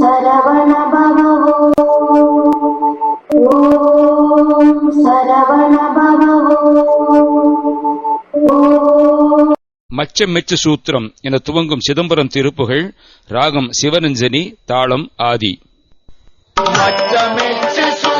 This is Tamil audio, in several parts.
சரவணபவ மெச்ச சூத்திரம் என துவங்கும் சிதம்பரம் திருப்புகள் ராகம் சிவரஞ்சனி தாளம் ஆதி. மச்சமெச்சு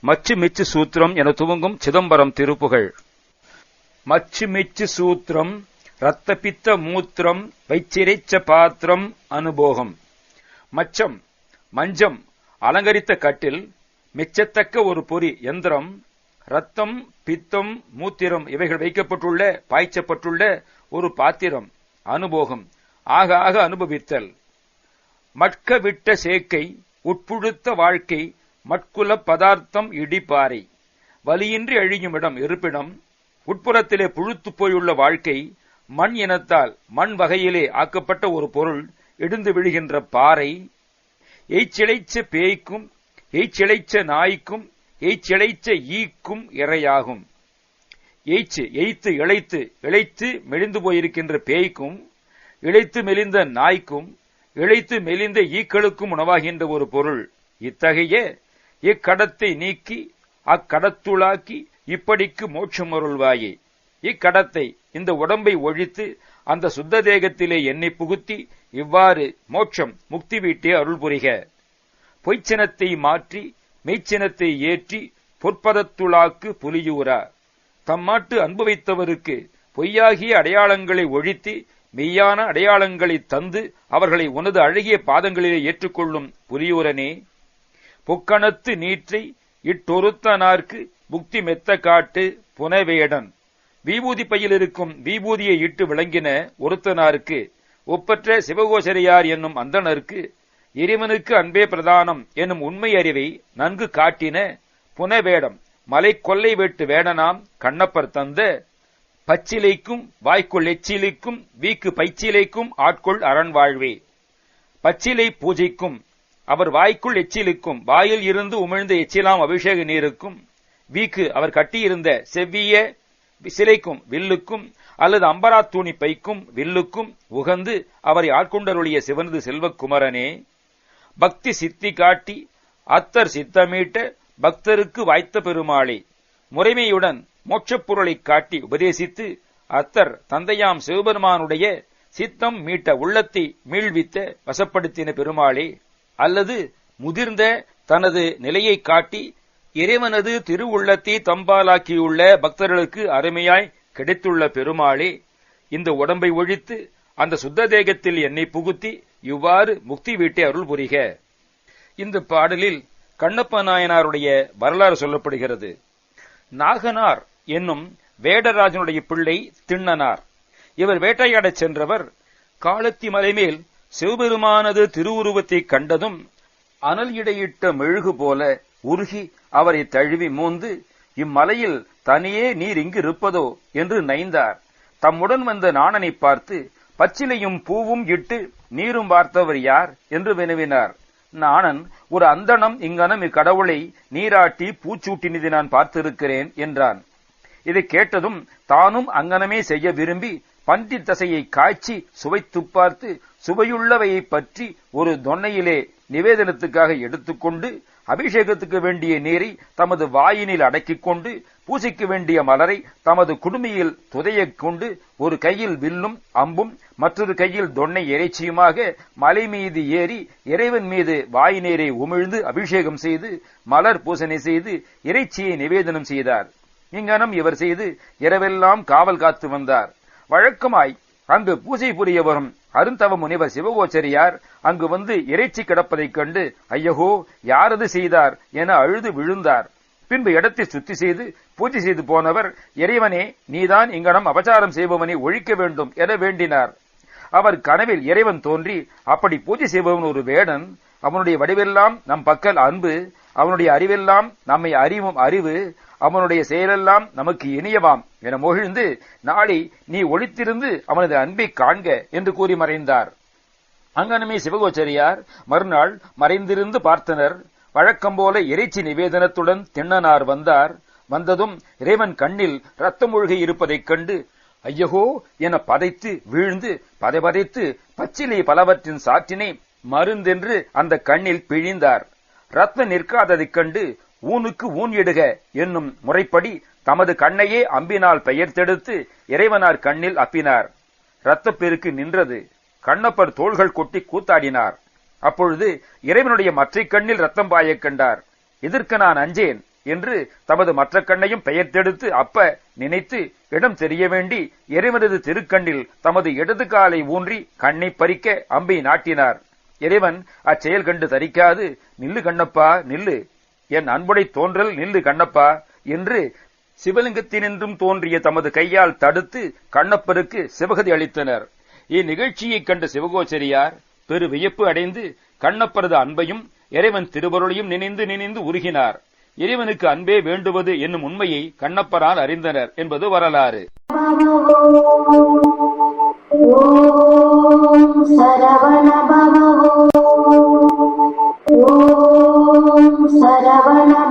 மச்சு மிச்சு சூத்திரம் என துவங்கும் சிதம்பரம் திருப்புகள். மச்சு மிச்சு சூத்திரம் ரத்த பித்த மூத்திரம் வைச்சிரைச்ச பாத்திரம் அனுபோகம். மச்சம் மஞ்சம் அலங்கரித்த கட்டில் மிச்சத்தக்க ஒரு பொறி எந்திரம் ரத்தம் பித்தம் மூத்திரம் இவைகள் வைக்கப்பட்டுள்ள பாய்ச்சப்பட்டுள்ள ஒரு பாத்திரம் அனுபோகம். ஆக ஆக அனுபவித்தல். மட்க விட்ட சேக்கை உட்புழுத்த வாழ்க்கை மட்குல பதார்த்தம் இடிப்பாறை வலியின்றி அழியும் இடம் இருப்பிடம் உட்புறத்திலே புழுத்து போயுள்ள வாழ்க்கை மண் இனத்தால் மண் வகையிலே ஆக்கப்பட்ட ஒரு பொருள் இடிந்து விழுகின்ற பாறை. எய்ச்சிளைச்ச பேய்க்கும் எய்ச்சிளைச்ச நாய்க்கும் எய்ச்சிளைச்ச ஈக்கும் இரையாகும். எய்ச்சு எய்த்து இழைத்து இழைத்து மெலிந்து போயிருக்கின்ற பேய்க்கும் இழைத்து மெலிந்த நாய்க்கும் இழைத்து மெலிந்த ஈக்களுக்கும் உணவாகின்ற ஒரு பொருள். இத்தகைய இக்கடத்தை நீக்கி அக்கடத்துளாக்கி இப்படிக்கு மோட்சம் அருள்வாயே இக்கடத்தை இந்த உடம்பை ஒழித்து அந்த சுத்த தேகத்திலே என்னை புகுத்தி இவ்வாறு மோட்சம் முக்தி வீட்டே அருள் புரிக. பொய்ச்சினத்தை மாற்றி மெய்ச்சினத்தை ஏற்றி பொற்பதத்துளாக்கு புலியூரா. தம்மாட்டு அன்பு வைத்தவருக்கு பொய்யாகிய அடையாளங்களை ஒழித்து மெய்யான அடையாளங்களை தந்து அவர்களை உனது அழகிய பாதங்களிலே ஏற்றுக்கொள்ளும் புரியூரனே பொக்கணத்து நீற்றை இட்டொருத்தனார்க்கு புக்தி மெத்த காட்டு புனவேடன். வீபூதி பையில் இருக்கும் வீபூதியை இட்டு விளங்கின ஒருத்தனாருக்கு ஒப்பற்ற சிவகோசரியார் என்னும் அந்தனருக்கு இறைவனுக்கு அன்பே பிரதானம் என்னும் உண்மை அறிவை நன்கு காட்டின புனவேடம் மலை கொல்லை வெட்டு வேடனாம் கண்ணப்பர் தந்த பச்சிலைக்கும் வாய்க்குள் எச்சிலைக்கும் வீக்கு பைச்சிலைக்கும் ஆட்கொள் அரண் வாழ்வே. பச்சிலை பூஜைக்கும் அவர் வாய்க்குள் எச்சிலுக்கும் வாயில் இருந்து உமிழ்ந்த எச்சிலாம் அபிஷேக நீருக்கும் வீக்கு அவர் கட்டியிருந்த செவ்விய சிலைக்கும் வில்லுக்கும் அல்லது அம்பரா தூணி பைக்கும் வில்லுக்கும் உகந்து அவரை ஆட்கொண்டருளிய சிவனது செல்வக்குமரனே. பக்தி சித்தி காட்டி அத்தர் சித்தமீட்ட பக்தருக்கு வாய்த்த பெருமாளே. முறைமையுடன் மோட்சப் பொருளைக் காட்டி உபதேசித்து அத்தர் தந்தையாம் சிவபெருமானுடைய சித்தம் மீட்ட உள்ளத்தை மீள்வித்த வசப்படுத்தின பெருமாளே அல்லது முதிர்ந்த தனது நிலையை காட்டி இறைவனது திருவுள்ளத்தை தம்பாலாக்கியுள்ள பக்தர்களுக்கு அருமையாய் கிடைத்துள்ள பெருமாளே இந்த உடம்பை ஒழித்து அந்த சுத்த தேகத்தில் என்னை புகுத்தி இவ்வாறு முக்தி வீட்டை அருள் புரிக. இந்த பாடலில் கண்ணப்ப நாயனாருடைய வரலாறு சொல்லப்படுகிறது. நாகனார் என்னும் வேடராஜனுடைய பிள்ளை திண்ணனார். இவர் வேட்டையாடச் சென்றவர் காலத்தி மலைமேல் சிவபெருமானது திருவுருவத்தைக் கண்டதும் அனல் இடையிட்ட மெழுகு போல உருகி அவரை தழுவி மூந்து இம்மலையில் தனியே நீர் இங்கு இருப்பதோ? என்று நைந்தார். தம்முடன் வந்த நாணனை பார்த்து பச்சிலையும் பூவும் இட்டு நீரும் பார்த்தவர் யார்? என்று வினவினார். நாணன் ஒரு அந்தணம் இங்கனம் இக்கடவுளை நீராட்டி பூச்சூட்டினதை நான் பார்த்திருக்கிறேன் என்றான். இதை கேட்டதும் தானும் அங்கனமே செய்ய விரும்பி பன்றி தசையை காய்ச்சி சுவைத்து பார்த்து சுவையுள்ளவையை பற்றி ஒரு தொன்னையிலே நிவேதனத்துக்காக எடுத்துக்கொண்டு அபிஷேகத்துக்கு வேண்டிய நீரை தமது வாயினில் அடக்கிக் கொண்டு பூசிக்க வேண்டிய மலரை தமது குடுமியில் துதையக் கொண்டு ஒரு கையில் வில்லும் அம்பும் மற்றொரு கையில் தொன்னை இறைச்சியுமாக மலை மீது ஏறி இறைவன் மீது வாய் நீரை உமிழ்ந்து அபிஷேகம் செய்து மலர் பூசனை செய்து இறைச்சியை நிவேதனம் செய்தார். இங்கனம் இவர் செய்து இரவெல்லாம் காவல் காத்து வந்தார். வழக்கமாய் அங்கு பூஜை புரிய வரும் அருந்தவ முனிவர் சிவகோச்சரியார் அங்கு வந்து இறைச்சி கிடப்பதைக் கண்டு ஐயகோ யாரது செய்தார்? என அழுது விழுந்தார். பின்பு இடத்தை சுத்தி செய்து பூஜை செய்து போனவர் இறைவனே நீதான் இங்கனம் அபச்சாரம் செய்பவனை ஒழிக்க வேண்டும் என வேண்டினார். அவர் கனவில் இறைவன் தோன்றி அப்படி பூஜை செய்பவன் ஒரு வேடன் அவனுடைய வடிவெல்லாம் நம் பக்கல் அன்பு அவனுடைய அறிவெல்லாம் நம்மை அறிவும் அறிவு அவனுடைய செயலெல்லாம் நமக்கு இனியவாம் என மொழிந்து நாளை நீ ஒளித்திருந்து அவனது அன்பை காண்க என்று கூறி மறைந்தார். அங்கனமே சிவகோச்சரியார் மறுநாள் மறைந்திருந்து பார்த்தனர். வழக்கம் போல இறைச்சி நிவேதனத்துடன் திண்ணனார் வந்தார். வந்ததும் இறைவன் கண்ணில் ரத்தம் ஒழுகி இருப்பதைக் கண்டு ஐயகோ என பதைத்து வீழ்ந்து பதைபதைத்து பச்சிலை பலவற்றின் சாற்றினை மருந்தென்று அந்த கண்ணில் பிழிந்தார். ரத்தம் நிற்காததைக் கண்டு ஊனுக்கு ஊன் இடுக என்னும் முறைப்படி தமது கண்ணையே அம்பினால் பெயர்த்தெடுத்து இறைவனார் கண்ணில் அப்பினார். இரத்தப்பெருக்கு நின்றது. கண்ணப்பர் தோள்கள் கொட்டி கூத்தாடினார். அப்பொழுது இறைவனுடைய மற்ற கண்ணில் ரத்தம் பாயக் கண்டார். எதற்கு நான் அஞ்சேன்? என்று தமது மற்ற கண்ணையும் பெயர்த்தெடுத்து அப்ப நினைத்து இடம் தெரிய வேண்டி இறைவனது திருக்கண்ணில் தமது இடது காலை ஊன்றி கண்ணை பறிக்க அம்பை நாட்டினார். இறைவன் அச்செயல் கண்டு தரிக்காது நில்லு கண்ணப்பா நில்லு. என் அன்புடை தோன்றல் நில்லு கண்ணப்பா என்று சிவலிங்கத்தினின்றும் தோன்றிய தமது கையால் தடுத்து கண்ணப்பருக்கு சிவகதி அளித்தனர். இந்நிகழ்ச்சியைக் கண்ட சிவகோச்சரியார் பெரு வியப்பு அடைந்து கண்ணப்பரது அன்பையும் இறைவன் திருவருளையும் நினைந்து நினைந்து உருகினார். இறைவனுக்கு அன்பே வேண்டுவது என்னும் உண்மையை கண்ணப்பரால் அறிந்தனர் என்பது வரலாறு. ஓம் Roma